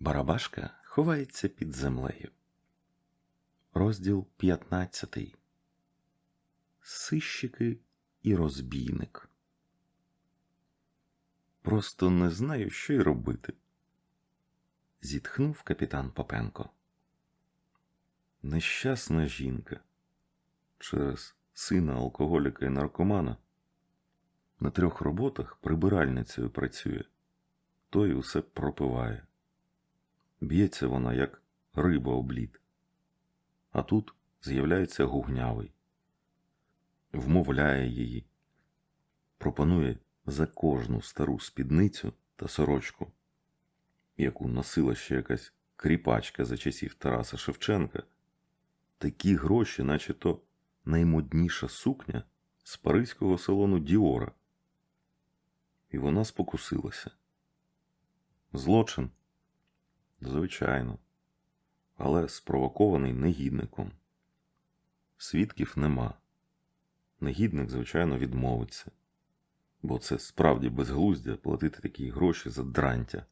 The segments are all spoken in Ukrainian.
Барабашка ховається під землею. Розділ 15. Сищики і розбійник. Просто не знаю, що й робити. Зітхнув капітан Попенко. Нещасна жінка через сина алкоголіка і наркомана. На трьох роботах прибиральницею працює, той усе пропиває. Б'ється вона, як риба об лід. А тут з'являється гугнявий, вмовляє її, пропонує за кожну стару спідницю та сорочку, яку носила ще якась кріпачка за часів Тараса Шевченка, такі гроші, наче то наймодніша сукня з паризького салону Діора. І вона спокусилася. Злочин Звичайно, але спровокований негідником. Свідків нема. Негідник, звичайно, відмовиться, бо це справді безглуздя платити такі гроші за дрантя,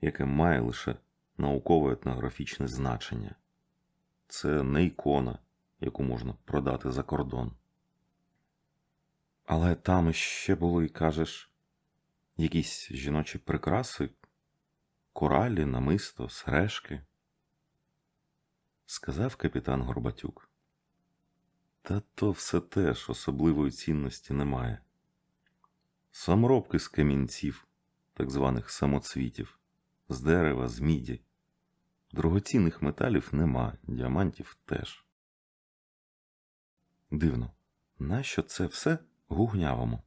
яке має лише наукове етнографічне значення. Це не ікона, яку можна продати за кордон. Але там іще були, кажеш, якісь жіночі прикраси коралі, намисто, сережки, сказав капітан Горбатюк. Та то все теж особливої цінності немає. Саморобки з камінців, так званих самоцвітів, з дерева, з міді. Дорогоцінних металів нема, діамантів теж. Дивно, нащо це все гугнявому?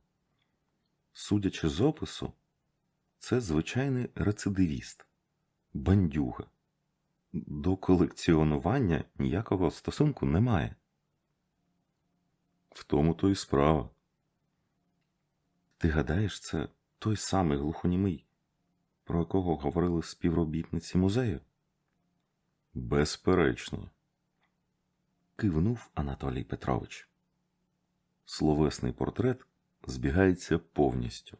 Судячи з опису, це звичайний рецидивіст, бандюга. До колекціонування ніякого стосунку немає. В тому то й справа. Ти гадаєш, це той самий глухонімий, про якого говорили співробітниці музею? Безперечно, кивнув Анатолій Петрович. Словесний портрет збігається повністю.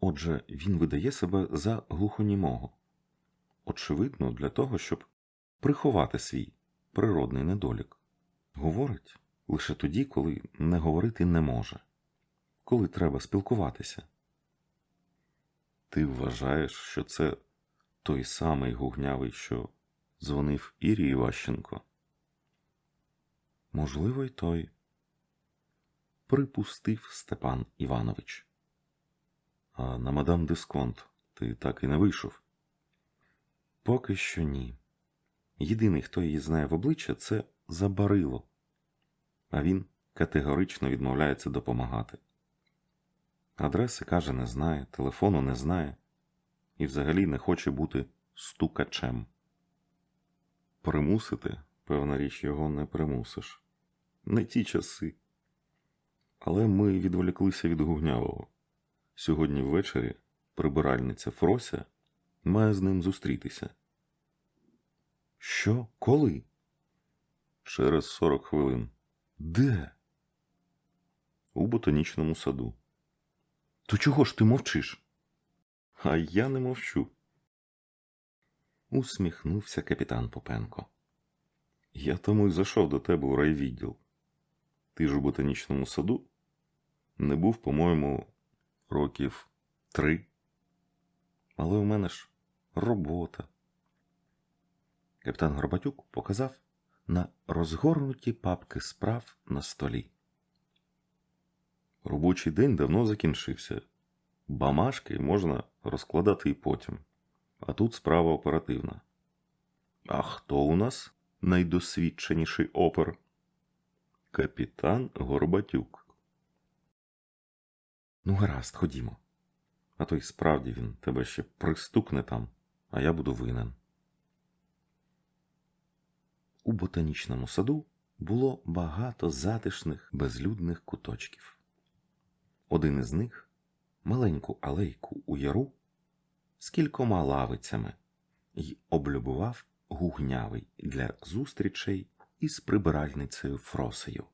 Отже, він видає себе за глухонімого. Очевидно, для того, щоб приховати свій природний недолік. Говорить лише тоді, коли не говорити не може, коли треба спілкуватися. Ти вважаєш, що це той самий гугнявий, що дзвонив Ірі Іващенко? Можливо, й той, припустив Степан Іванович. А на мадам Дисконт ти так і не вийшов? Поки що ні. Єдиний, хто її знає в обличчя, це Забарило, а він категорично відмовляється допомагати. Адреси, каже, не знає, телефону не знає і взагалі не хоче бути стукачем. Примусити, певна річ, його не примусиш. Не ті часи. Але ми відволіклися від гугнявого. Сьогодні ввечері прибиральниця Фрося має з ним зустрітися. Що? Коли? Через сорок хвилин. Де? У ботанічному саду. То чого ж ти мовчиш? А я не мовчу. Усміхнувся капітан Попенко. Я тому й зайшов до тебе у райвідділ. Ти ж у ботанічному саду не був, по-моєму, років три. Але у мене ж робота. Капітан Горбатюк показав на розгорнуті папки справ на столі. Робочий день давно закінчився. Бамашки можна розкладати і потім. А тут справа оперативна. А хто у нас найдосвідченіший опер? Капітан Горбатюк. Ну, гаразд, ходімо. А то й справді він тебе ще пристукне там, а я буду винен. У ботанічному саду було багато затишних безлюдних куточків. Один із них маленьку алейку у яру з кількома лавицями й облюбував гугнявий для зустрічей із прибиральницею Фросею.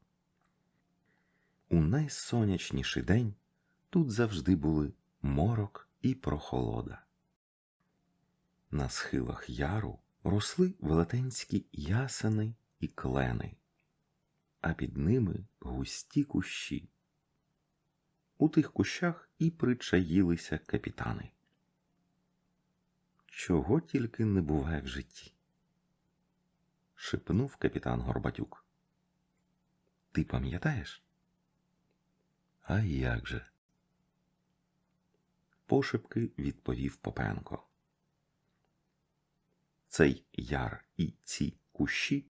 У найсонячніший день тут завжди були морок і прохолода. На схилах яру росли велетенські ясени і клени, а під ними густі кущі. У тих кущах і причаїлися капітани. Чого тільки не буває в житті, шепнув капітан Горбатюк. Ти пам'ятаєш? А як же? Пошепки відповів Попенко. Цей яр і ці кущі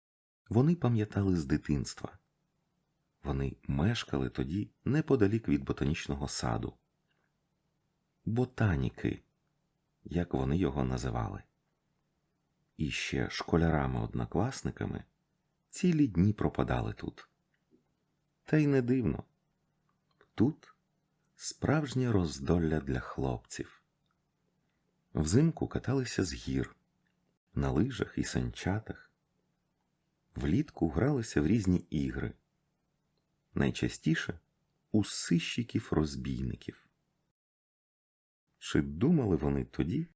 вони пам'ятали з дитинства. Вони мешкали тоді неподалік від ботанічного саду. Ботаніки, як вони його називали. І ще школярами-однокласниками цілі дні пропадали тут. Та й не дивно. Тут справжнє роздолля для хлопців. Взимку каталися з гір, на лижах і санчатах. Влітку гралися в різні ігри. Найчастіше у сищиків-розбійників. Чи думали вони тоді,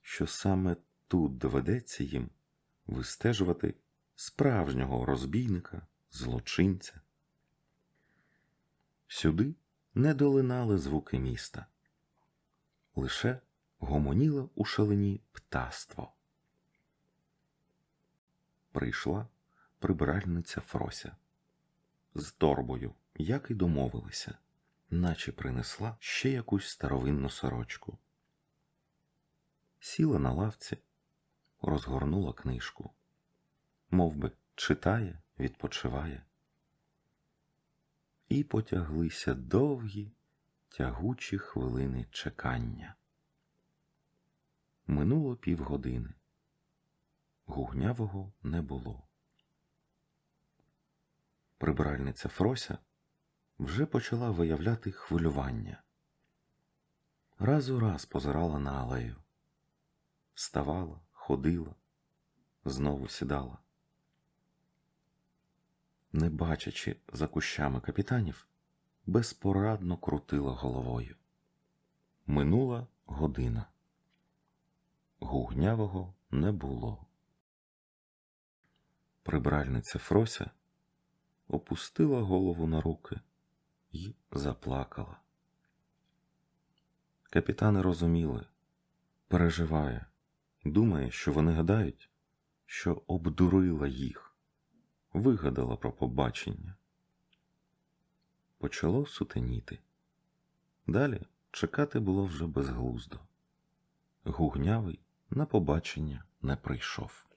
що саме тут доведеться їм вистежувати справжнього розбійника, злочинця? Сюди не долинали звуки міста, лише гомоніло у шалені птаство. Прийшла прибиральниця Фрося з торбою, як і домовилися, наче принесла ще якусь старовинну сорочку. Сіла на лавці, розгорнула книжку, мов би читає, відпочиває. І потяглися довгі, тягучі хвилини чекання. Минуло півгодини. Гугнявого не було. Прибиральниця Фрося вже почала виявляти хвилювання. Раз у раз позирала на алею, вставала, ходила, знову сідала. Не бачачи за кущами капітанів, безпорадно крутила головою. Минула година. Гугнявого не було. Прибральниця Фрося опустила голову на руки і заплакала. Капітани розуміли, переживає, думає, що вони гадають, що обдурила їх, вигадала про побачення. Почало сутеніти. Далі чекати було вже безглуздо. Гугнявий на побачення не прийшов.